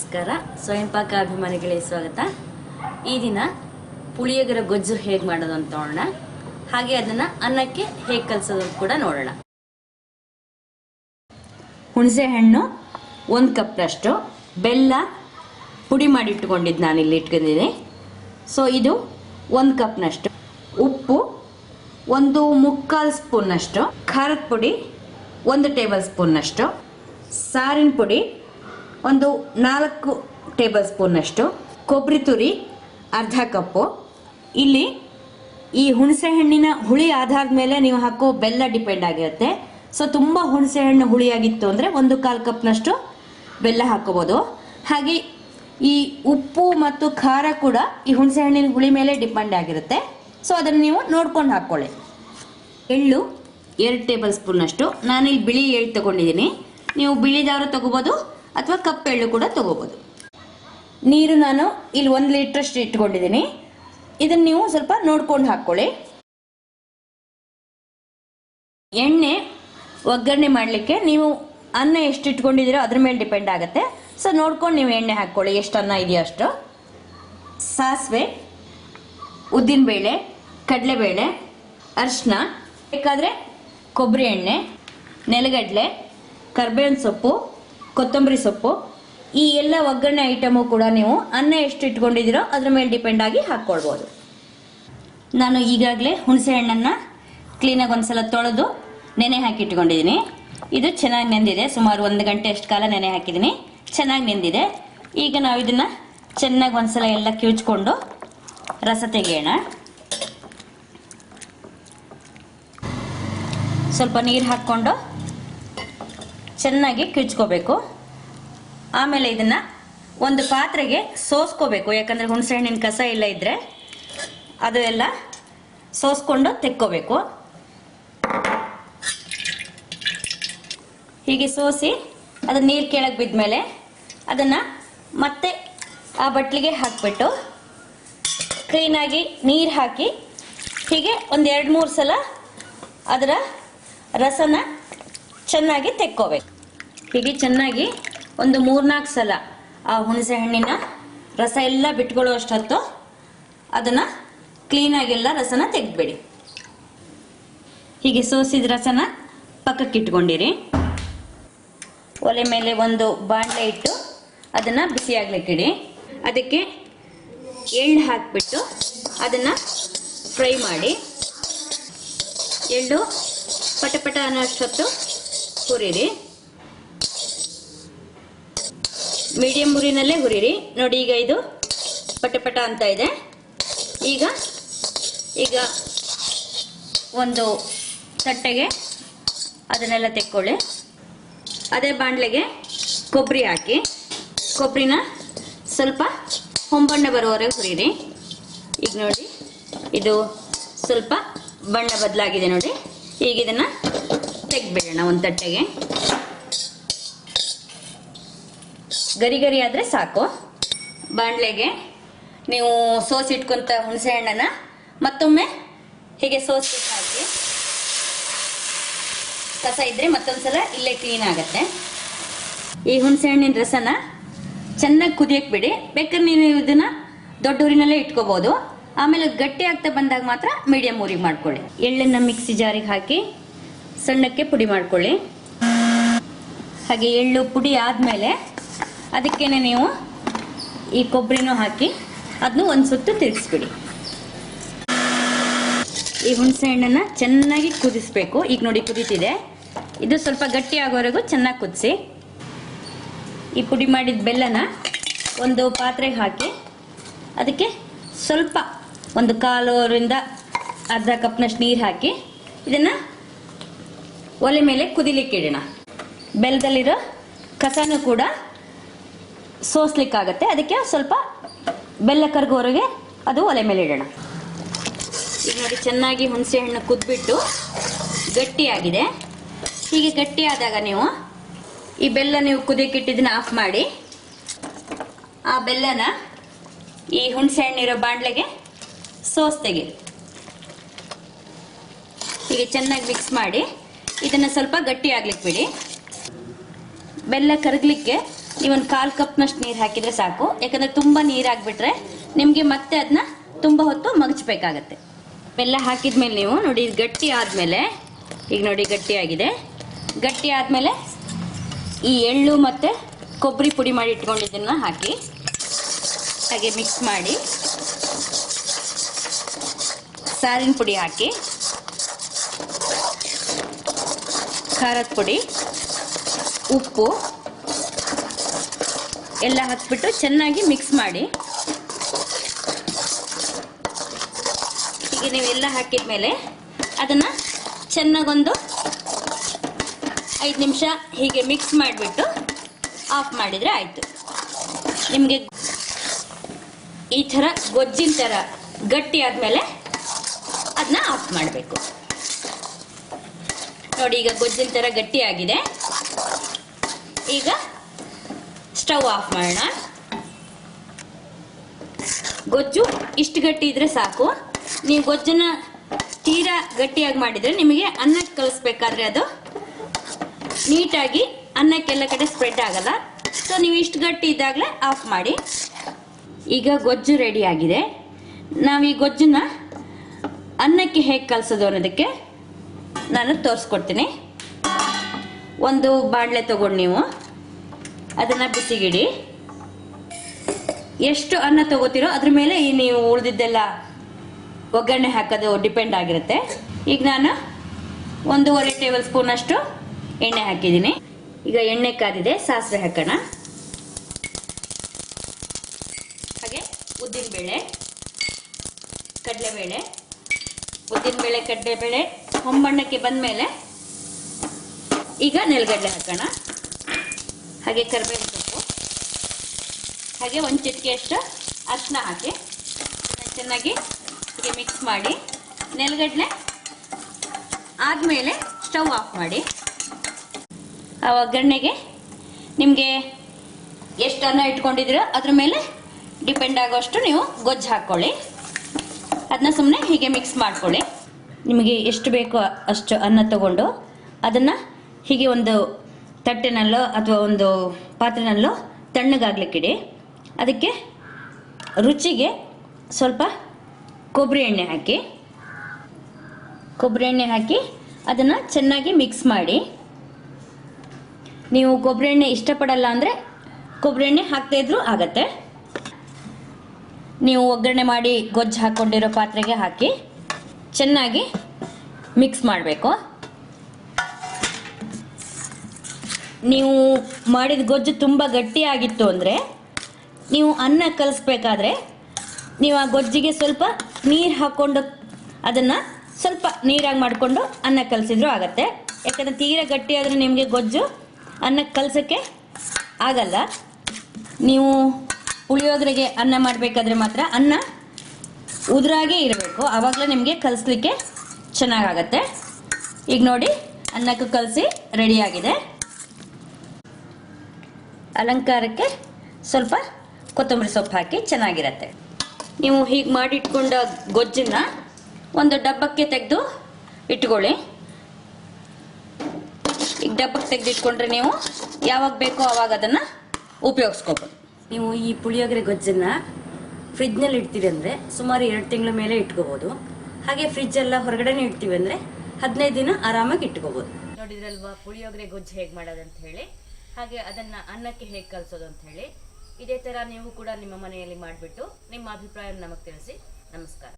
ನಮಸ್ಕಾರ. ಸ್ವಯಂ ಪಾಕ ಅಭಿಮಾನಿಗಳಿಗೆ ಸ್ವಾಗತ. ಈ ದಿನ ಪುಳಿಯೋಗರ ಗೊಜ್ಜು ಹೇಗೆ ಮಾಡೋದು ಅಂತ ನೋಡೋಣ. ಹಾಗೆ ಅದನ್ನ ಅನ್ನಕ್ಕೆ ಹೇಗೆ ಕಲಿಸೋದು ಕೂಡ ನೋಡೋಣ. ಹುಣಸೆ ಹಣ್ಣು ಒಂದು ಕಪ್ನಷ್ಟು ಬೆಲ್ಲ ಪುಡಿ ಮಾಡಿ ಇಟ್ಕೊಂಡಿದ್ದು ನಾನು ಇಲ್ಲಿ ಇಟ್ಕೊಂಡಿದ್ದೀನಿ. ಸೊ ಇದು ಒಂದು ಕಪ್ನಷ್ಟು. ಉಪ್ಪು ಒಂದು ಮುಕ್ಕಾಲು ಸ್ಪೂನ್ನಷ್ಟು ಖಾರದ ಪುಡಿ ಒಂದು ಟೇಬಲ್ ಸ್ಪೂನ್ನಷ್ಟು ಸಾರಿನ ಪುಡಿ ಒಂದು ನಾಲ್ಕು ಟೇಬಲ್ ಸ್ಪೂನ್ನಷ್ಟು ಕೊಬ್ಬರಿ ತುರಿ, ಅರ್ಧ ಕಪ್ಪು. ಇಲ್ಲಿ ಈ ಹುಣಸೆಹಣ್ಣಿನ ಹುಳಿ ಆಧಾರದ ಮೇಲೆ ನೀವು ಹಾಕೋ ಬೆಲ್ಲ ಡಿಪೆಂಡ್ ಆಗಿರುತ್ತೆ. ಸೊ ತುಂಬ ಹುಣಸೆಹಣ್ಣು ಹುಳಿಯಾಗಿತ್ತು ಅಂದರೆ ಒಂದು ಕಾಲು ಕಪ್ನಷ್ಟು ಬೆಲ್ಲ ಹಾಕೋಬೋದು. ಹಾಗೆ ಈ ಉಪ್ಪು ಮತ್ತು ಖಾರ ಕೂಡ ಈ ಹುಣಸೆಹಣ್ಣಿನ ಹುಳಿ ಮೇಲೆ ಡಿಪೆಂಡ್ ಆಗಿರುತ್ತೆ. ಸೊ ಅದನ್ನು ನೀವು ನೋಡ್ಕೊಂಡು ಹಾಕ್ಕೊಳ್ಳಿ ಎಳ್ಳು ಎರಡು ಟೇಬಲ್ ಸ್ಪೂನ್ನಷ್ಟು ನಾನಿಲ್ಲಿ ಬಿಳಿ ಎಳ್ಳು ತಗೊಂಡಿದ್ದೀನಿ. ನೀವು ಬಿಳಿದಾರು ತಗೋಬೋದು. ಅಥವಾ ಕಪ್ ಎಳ್ಳು ಕೂಡ ತಗೋಬೋದು. ನೀರು ನಾನು ಇಲ್ಲಿ ಒಂದು ಲೀಟ್ರಷ್ಟು ಇಟ್ಕೊಂಡಿದ್ದೀನಿ. ಇದನ್ನು ನೀವು ಸ್ವಲ್ಪ ನೋಡ್ಕೊಂಡು ಹಾಕ್ಕೊಳ್ಳಿ. ಎಣ್ಣೆ ಒಗ್ಗರಣೆ ಮಾಡಲಿಕ್ಕೆ ನೀವು ಅನ್ನ ಎಷ್ಟು ಇಟ್ಕೊಂಡಿದ್ದೀರೋ ಅದ್ರ ಮೇಲೆ ಡಿಪೆಂಡ್ ಆಗುತ್ತೆ. ಸೊ ನೋಡ್ಕೊಂಡು ನೀವು ಎಣ್ಣೆ ಹಾಕ್ಕೊಳ್ಳಿ, ಎಷ್ಟು ಅನ್ನ ಇದೆಯೋ ಅಷ್ಟು. ಸಾಸಿವೆ, ಉದ್ದಿನಬೇಳೆ, ಕಡಲೆಬೇಳೆ ಅರಿಶಿನ ಬೇಕಾದರೆ ಕೊಬ್ಬರಿ ಎಣ್ಣೆ, ನೆಲಗಡಲೆ, ಕರ್ಬೇವಿನ ಸೊಪ್ಪು ಕೊತ್ತಂಬರಿ ಸೊಪ್ಪು, ಈ ಎಲ್ಲ ಒಗ್ಗರಣೆ ಐಟಮು ಕೂಡ ನೀವು ಅನ್ನ ಎಷ್ಟು ಇಟ್ಕೊಂಡಿದ್ದೀರೋ ಅದ್ರ ಮೇಲೆ ಡಿಪೆಂಡ್ ಆಗಿ ಹಾಕ್ಕೊಳ್ಬೋದು. ನಾನು ಈಗಾಗಲೇ ಹುಣಸೆ ಹಣ್ಣನ್ನು ಕ್ಲೀನಾಗಿ ಒಂದ್ಸಲ ತೊಳೆದು ನೆನೆ ಹಾಕಿ ಇಟ್ಕೊಂಡಿದ್ದೀನಿ. ಇದು ಚೆನ್ನಾಗಿ ನೆಂದಿದೆ, ಸುಮಾರು ಒಂದು ಗಂಟೆ ಅಷ್ಟು ಕಾಲ ನೆನೆ ಹಾಕಿದ್ದೀನಿ. ಚೆನ್ನಾಗಿ ನೆಂದಿದೆ. ಈಗ ನಾವು ಇದನ್ನು ಚೆನ್ನಾಗಿ ಒಂದ್ಸಲ ಎಲ್ಲ ಕಿವುಚ್ಕೊಂಡು ರಸ ತೆಗೆಯೋಣ. ಸ್ವಲ್ಪ ನೀರು ಹಾಕ್ಕೊಂಡು ಚೆನ್ನಾಗಿ ಕಿಚ್ಕೋಬೇಕು ಆಮೇಲೆ ಇದನ್ನು ಒಂದು ಪಾತ್ರೆಗೆ ಸೋಸ್ಕೋಬೇಕು. ಯಾಕಂದರೆ ಹುಣಸೆ ಹಣ್ಣಿನ ಕಸ ಇಲ್ಲ ಇದ್ದರೆ ಅದು ಎಲ್ಲ ಸೋಸ್ಕೊಂಡು ತೆಕ್ಕೋಬೇಕು. ಹೀಗೆ ಸೋಸಿ ಅದು ನೀರು ಕೆಳಗೆ ಬಿದ್ಮೇಲೆ ಅದನ್ನು ಮತ್ತೆ ಆ ಬಟ್ಲಿಗೆ ಹಾಕಿಬಿಟ್ಟು ಕ್ಲೀನಾಗಿ ನೀರು ಹಾಕಿ ಹೀಗೆ ಒಂದು ಎರಡು ಮೂರು ಸಲ ಅದರ ರಸನ ಚೆನ್ನಾಗಿ ತೆಕ್ಕೋಬೇಕು. ಹೀಗೆ ಚೆನ್ನಾಗಿ ಒಂದು ಮೂರ್ನಾಲ್ಕು ಸಲ ಆ ಹುಣಸೆ ಹಣ್ಣಿನ ರಸ ಎಲ್ಲ ಬಿಟ್ಕೊಳ್ಳೋ ಅಷ್ಟೊತ್ತು ಅದನ್ನು ಕ್ಲೀನಾಗೆಲ್ಲ ರಸನ ತೆಗೆದ್ಬಿಡಿ. ಹೀಗೆ ಸೋಸಿದ ರಸನ ಪಕ್ಕಕ್ಕೆ ಇಟ್ಕೊಂಡಿರಿ. ಒಲೆ ಮೇಲೆ ಒಂದು ಬಾಣಲೆ ಇಟ್ಟು ಅದನ್ನು ಬಿಸಿ ಆಗ್ಲಿಕ್ಕಿಡಿ ಅದಕ್ಕೆ ಎಳ್ಳು ಹಾಕಿಬಿಟ್ಟು ಅದನ್ನು ಫ್ರೈ ಮಾಡಿ. ಎಳ್ಳು ಪಟ ಪಟ ಅನ್ನೋಷ್ಟೊತ್ತು ಹುರಿರಿ. ಮೀಡಿಯಂ ಹುರಿನಲ್ಲೇ ಹುರಿರಿ ನೋಡಿ, ಈಗ ಇದು ಪಟ ಪಟ ಅಂತ ಇದೆ. ಈಗ ಈಗ ಒಂದು ತಟ್ಟೆಗೆ ಅದನ್ನೆಲ್ಲ ತೆಕ್ಕೊಳ್ಳಿ. ಅದೇ ಬಾಣಲೆಗೆ ಕೊಬ್ಬರಿ ಹಾಕಿ. ಕೊಬ್ಬರಿನ ಸ್ವಲ್ಪ ಹೊಂಬಣ್ಣ ಬರುವವರೆಗೆ ಹುರಿರಿ ಈಗ ನೋಡಿ, ಇದು ಸ್ವಲ್ಪ ಬಣ್ಣ ಬದಲಾಗಿದೆ ನೋಡಿ. ಈಗ ಇದನ್ನು ತೆಗ್ಬಿಡೋಣ ಒಂದು ತಟ್ಟೆಗೆ. ಗರಿ ಗರಿ ಆದರೆ ಸಾಕು. ಬಾಣಲೆಗೆ ನೀವು ಸೋಸಿಟ್ಕೊಂತ ಹುಣಸೆ ಹಣ್ಣನ್ನು ಮತ್ತೊಮ್ಮೆ ಹೀಗೆ ಸೋಸ್ ಹಾಕಿ. ಕಸ ಇದ್ರೆ ಮತ್ತೊಂದ್ಸಲ ಇಲ್ಲೇ ಕ್ಲೀನ್ ಆಗುತ್ತೆ. ಈ ಹುಣಸೆ ಹಣ್ಣಿನ ರಸನ ಚೆನ್ನಾಗಿ ಕುದಿಯಕ್ಕೆ ಬಿಡಿ. ಬೇಕಾದ್ರೆ ನೀವು ಇದನ್ನ ದೊಡ್ಡ ಊರಿನಲ್ಲೇ ಇಟ್ಕೋಬಹುದು ಆಮೇಲೆ ಗಟ್ಟಿ ಆಗ್ತಾ ಬಂದಾಗ ಮಾತ್ರ ಮೀಡಿಯಂ ಊರಿಗೆ ಮಾಡ್ಕೊಳ್ಳಿ. ಎಳ್ಳನ್ನ ಮಿಕ್ಸಿ ಜಾರಿಗೆ ಹಾಕಿ ಸಣ್ಣಕ್ಕೆ ಪುಡಿ ಮಾಡ್ಕೊಳ್ಳಿ. ಹಾಗೆ ಎಳ್ಳು ಪುಡಿ ಆದಮೇಲೆ ಅದಕ್ಕೇನೆ ನೀವು ಈ ಕೊಬ್ಬರಿನೂ ಹಾಕಿ ಅದನ್ನು ಒಂದು ಸುತ್ತು ತಿರುಗಿಸ್ಬಿಡಿ. ಈ ಹುಣಸೆ ಹಣ್ಣನ್ನು ಚೆನ್ನಾಗಿ ಕುದಿಸ್ಬೇಕು. ಈಗ ನೋಡಿ ಕುದೀತಿದೆ. ಇದು ಸ್ವಲ್ಪ ಗಟ್ಟಿ ಆಗೋವರೆಗೂ ಚೆನ್ನಾಗಿ ಕುದಿಸಿ. ಈ ಪುಡಿ ಮಾಡಿದ ಬೆಲ್ಲನ ಒಂದು ಪಾತ್ರೆಗೆ ಹಾಕಿ ಅದಕ್ಕೆ ಸ್ವಲ್ಪ ಒಂದು ಕಾಲುವರಿಂದ ಅರ್ಧ ಕಪ್ನಷ್ಟು ನೀರು ಹಾಕಿ ಇದನ್ನು ಒಲೆ ಮೇಲೆ ಕುದಿಲಿಕ್ಕೆ ಇಡೋಣ. ಬೆಲ್ಲದಲ್ಲಿರೋ ಕಸನೂ ಕೂಡ ಸೋಸ್ಲಿಕ್ಕಾಗತ್ತೆ. ಅದಕ್ಕೆ ಸ್ವಲ್ಪ ಬೆಲ್ಲ ಕರ್ಗೋರಿಗೆ ಅದು ಒಲೆ ಮೇಲೆ ಇಡೋಣ. ಈಗ ನೋಡಿ ಚೆನ್ನಾಗಿ ಹುಣಸೆ ಹಣ್ಣು ಕುದ್ಬಿಟ್ಟು ಗಟ್ಟಿಯಾಗಿದೆ. ಹೀಗೆ ಗಟ್ಟಿಯಾದಾಗ ನೀವು ಈ ಬೆಲ್ಲ ನೀವು ಕುದಿಯಕ್ಕಿಟ್ಟಿದ್ದನ್ನ ಆಫ್ ಮಾಡಿ, ಆ ಬೆಲ್ಲನ ಈ ಹುಣಸೆ ಹಣ್ಣಿರೋ ಬಾಣಲೆಗೆ ಸೋಸ್ ತೆಗೀರಿ ಹೀಗೆ ಚೆನ್ನಾಗಿ ಮಿಕ್ಸ್ ಮಾಡಿ, ಇದನ್ನು ಸ್ವಲ್ಪ ಗಟ್ಟಿ ಆಗ್ಲಿಕ್ಕೆ ಬಿಡಿ. ಬೆಲ್ಲ ಕರಗಲಿಕ್ಕೆ ನೀವೊಂದು ಕಾಲು ಕಪ್ನಷ್ಟು ನೀರು ಹಾಕಿದ್ರೆ ಸಾಕು. ಯಾಕಂದ್ರೆ ತುಂಬ ನೀರು ಹಾಕ್ಬಿಟ್ರೆ ನಿಮಗೆ ಮತ್ತೆ ಅದನ್ನ ತುಂಬ ಹೊತ್ತು ಮಗಚಬೇಕಾಗತ್ತೆ. ಬೆಲ್ಲ ಹಾಕಿದ್ಮೇಲೆ ನೀವು ನೋಡಿ ಗಟ್ಟಿ ಆದಮೇಲೆ, ಈಗ ನೋಡಿ ಗಟ್ಟಿ ಆಗಿದೆ. ಗಟ್ಟಿ ಆದಮೇಲೆ ಈ ಎಳ್ಳು ಮತ್ತು ಕೊಬ್ಬರಿ ಪುಡಿ ಮಾಡಿ ಇಟ್ಕೊಂಡಿದ್ದನ್ನ ಹಾಕಿ, ಹಾಗೆ ಮಿಕ್ಸ್ ಮಾಡಿ, ಸಾರಿನ ಪುಡಿ ಹಾಕಿ, ಖಾರದ ಪುಡಿ, ಉಪ್ಪು ಎಲ್ಲ ಹಾಕ್ಬಿಟ್ಟು ಚೆನ್ನಾಗಿ ಮಿಕ್ಸ್ ಮಾಡಿ. ಈಗ ನೀವೆಲ್ಲ ಹಾಕಿದ್ಮೇಲೆ ಅದನ್ನು ಚೆನ್ನಾಗೊಂದು ಐದು ನಿಮಿಷ ಹೀಗೆ ಮಿಕ್ಸ್ ಮಾಡಿಬಿಟ್ಟು ಆಫ್ ಮಾಡಿದರೆ ಆಯಿತು. ನಿಮಗೆ ಈ ಥರ ಗೊಜ್ಜಿನ ಥರ ಗಟ್ಟಿ ಆದಮೇಲೆ ಅದನ್ನ ಆಫ್ ಮಾಡಬೇಕು. ನೋಡಿ ಈಗ ಗೊಜ್ಜಿನ ಥರ ಗಟ್ಟಿ ಆಗಿದೆ. ಈಗ ಸ್ಟವ್ ಆಫ್ ಮಾಡೋಣ. ಗೊಜ್ಜು ಇಷ್ಟು ಗಟ್ಟಿ ಇದ್ರೆ ಸಾಕು. ನೀವು ಗೊಜ್ಜನ್ನ ತೀರಾ ಗಟ್ಟಿಯಾಗಿ ಮಾಡಿದರೆ ನಿಮಗೆ ಅನ್ನಕ್ಕೆ ಕಲಿಸ್ಬೇಕಾದ್ರೆ ಅದು ನೀಟಾಗಿ ಅನ್ನಕ್ಕೆಲ್ಲ ಕಡೆ ಸ್ಪ್ರೆಡ್ ಆಗಲ್ಲ. ಸೊ ನೀವು ಇಷ್ಟು ಗಟ್ಟಿ ಇದ್ದಾಗಲೇ ಆಫ್ ಮಾಡಿ. ಈಗ ಗೊಜ್ಜು ರೆಡಿ ಆಗಿದೆ. ನಾವು ಈ ಗೊಜ್ಜನ್ನ ಅನ್ನಕ್ಕೆ ಹೇಗೆ ಕಲಿಸೋದು ಅನ್ನೋದಕ್ಕೆ ನಾನು ತೋರಿಸ್ಕೊಡ್ತೀನಿ. ಒಂದು ಬಾಣಲೆ ತಗೊಂಡು ನೀವು. ಅದನ್ನು ಬಿಸಿಗಿಡಿ. ಎಷ್ಟು ಅನ್ನ ತಗೋತೀರೋ ಅದ್ರ ಮೇಲೆ ಈ ನೀವು ಉಳಿದಿದ್ದೆಲ್ಲ ಒಗ್ಗರಣೆ ಹಾಕೋದು ಡಿಪೆಂಡ್ ಆಗಿರುತ್ತೆ. ಈಗ ನಾನು ಒಂದೂವರೆ ಟೇಬಲ್ ಸ್ಪೂನ್ ಅಷ್ಟು ಎಣ್ಣೆ ಹಾಕಿದ್ದೀನಿ. ಈಗ ಎಣ್ಣೆ ಕಾದಿದೆ, ಸಾಸಿವೆ ಹಾಕೋಣ. ಹಾಗೆ ಉದ್ದಿನಬೇಳೆ, ಕಡಲೆಬೇಳೆ ಉದ್ದಿನಬೇಳೆ, ಕಡಲೆಬೇಳೆ, ಹೊಂಬಣ್ಣಕ್ಕೆ ಬಂದ ಮೇಲೆ ಈಗ ನೆಲಗಡಲೆ ಹಾಕೋಣ. ಹಾಗೆ ಕರಿಬೇವು ಸೊಪ್ಪು. ಹಾಗೆ ಒಂದು ಚಿಟಿಕೆಯಷ್ಟು ಅರಿಶಿನ ಹಾಕಿ. ಚೆನ್ನಾಗಿ ಹೀಗೆ ಮಿಕ್ಸ್ ಮಾಡಿ. ನೆಲಗಡಲೆ ಆದಮೇಲೆ ಸ್ಟವ್ ಆಫ್ ಮಾಡಿ. ಆ ಒಗ್ಗರಣೆಗೆ ನಿಮಗೆ ಎಷ್ಟು ಅನ್ನ ಇಟ್ಕೊಂಡಿದ್ದೀರೋ ಅದ್ರ ಮೇಲೆ ಡಿಪೆಂಡ್ ಆಗೋಷ್ಟು ನೀವು ಗೊಜ್ಜು ಹಾಕ್ಕೊಳ್ಳಿ ಅದನ್ನ ಸುಮ್ಮನೆ ಹೀಗೆ ಮಿಕ್ಸ್ ಮಾಡ್ಕೊಳ್ಳಿ. ನಿಮಗೆ ಎಷ್ಟು ಬೇಕೋ ಅಷ್ಟು ಅನ್ನ ತಗೊಂಡು ಅದನ್ನು ಹೀಗೆ ಒಂದು ತಟ್ಟೆನಲ್ಲೋ ಅಥವಾ ಒಂದು ಪಾತ್ರೆನಲ್ಲೋ ತಣ್ಣಗಾಗ್ಲಿಕ್ಕಿಡಿ. ಅದಕ್ಕೆ ರುಚಿಗೆ ಸ್ವಲ್ಪ ಕೊಬ್ಬರಿ ಎಣ್ಣೆ ಹಾಕಿ. ಕೊಬ್ಬರಿ ಎಣ್ಣೆ ಹಾಕಿ ಅದನ್ನು ಚೆನ್ನಾಗಿ ಮಿಕ್ಸ್ ಮಾಡಿ. ನೀವು ಕೊಬ್ಬರಿ ಎಣ್ಣೆ ಇಷ್ಟಪಡಲ್ಲ ಅಂದರೆ ಕೊಬ್ಬರಿ ಎಣ್ಣೆ ಹಾಕ್ತಾ ಇದ್ರೂ ಆಗತ್ತೆ. ನೀವು ಒಗ್ಗರಣೆ ಮಾಡಿ ಗೊಜ್ಜು ಹಾಕ್ಕೊಂಡಿರೋ ಪಾತ್ರೆಗೆ ಹಾಕಿ ಚೆನ್ನಾಗಿ ಮಿಕ್ಸ್ ಮಾಡಬೇಕು. ನೀವು ಮಾಡಿದ ಗೊಜ್ಜು ತುಂಬ ಗಟ್ಟಿಯಾಗಿತ್ತು ಅಂದರೆ ನೀವು ಅನ್ನ ಕಲಿಸ್ಬೇಕಾದ್ರೆ ನೀವು ಆ ಗೊಜ್ಜಿಗೆ ಸ್ವಲ್ಪ ನೀರು ಹಾಕ್ಕೊಂಡು ಅದನ್ನು ಸ್ವಲ್ಪ ನೀರಾಗಿ ಮಾಡಿಕೊಂಡು ಅನ್ನ ಕಲಸಿದ್ರು ಆಗತ್ತೆ. ಯಾಕಂದರೆ ತೀರಾ ಗಟ್ಟಿಯಾದರೆ ನಿಮಗೆ ಗೊಜ್ಜು ಅನ್ನಕ್ಕೆ ಕಲಸೋಕ್ಕೆ ಆಗಲ್ಲ. ನೀವು ಪುಳಿಯೋಗರೆಗೆ ಅನ್ನ ಮಾಡಬೇಕಾದ್ರೆ ಮಾತ್ರ ಅನ್ನ ಉದುರಾಗೆ ಇರಬೇಕು. ಆವಾಗಲೇ ನಿಮಗೆ ಕಲಿಸ್ಲಿಕ್ಕೆ ಚೆನ್ನಾಗಾಗತ್ತೆ ಈಗ ನೋಡಿ, ಅನ್ನಕ್ಕೆ ಕಲಸಿ ರೆಡಿಯಾಗಿದೆ ಅಲಂಕಾರಕ್ಕೆ ಸ್ವಲ್ಪ ಕೊತ್ತಂಬರಿ ಸೊಪ್ಪು ಹಾಕಿ ಚೆನ್ನಾಗಿರತ್ತೆ. ನೀವು ಹೀಗೆ ಮಾಡಿಟ್ಕೊಂಡ ಗೊಜ್ಜನ್ನ ಒಂದು ಡಬ್ಬಕ್ಕೆ ತೆಗೆದು ಇಟ್ಕೊಳ್ಳಿ. ಈಗ ಡಬ್ಬಕ್ಕೆ ತೆಗೆದಿಟ್ಕೊಂಡ್ರೆ ನೀವು ಯಾವಾಗ ಬೇಕೋ ಆವಾಗ ಅದನ್ನು ಉಪಯೋಗಿಸ್ಕೋಬೋದು. ನೀವು ಈ ಪುಳಿಯೋಗರೆ ಗೊಜ್ಜನ್ನು ಫ್ರಿಜ್ನಲ್ಲಿ ಇಡ್ತೀವಿ ಅಂದರೆ ಸುಮಾರು ಎರಡು ತಿಂಗಳ ಮೇಲೆ ಇಟ್ಕೋಬೋದು. ಹಾಗೆ ಫ್ರಿಜ್ ಎಲ್ಲ ಹೊರಗಡೆನೇ ಇಡ್ತೀವಿ ಅಂದರೆ ಹದಿನೈದು ದಿನ ಆರಾಮಾಗಿ ಇಟ್ಕೋಬೋದು. ನೋಡಿದ್ರಲ್ವಾ ಪುಳಿಯೋಗರೆ ಗೊಜ್ಜು ಹೇಗೆ ಮಾಡೋದು ಅಂತ ಹೇಳಿ? ಹಾಗೆ ಅದನ್ನ ಅನ್ನಕ್ಕೆ ಹೇಗೆ ಕಲಿಸೋದು ಅಂತ ಹೇಳಿ, ಇದೇ ಥರ ನೀವು ಕೂಡ ನಿಮ್ಮ ಮನೆಯಲ್ಲಿ ಮಾಡಿಬಿಟ್ಟು ನಿಮ್ಮ ಅಭಿಪ್ರಾಯ ನಮಗೆ ತಿಳಿಸಿ. ನಮಸ್ಕಾರ.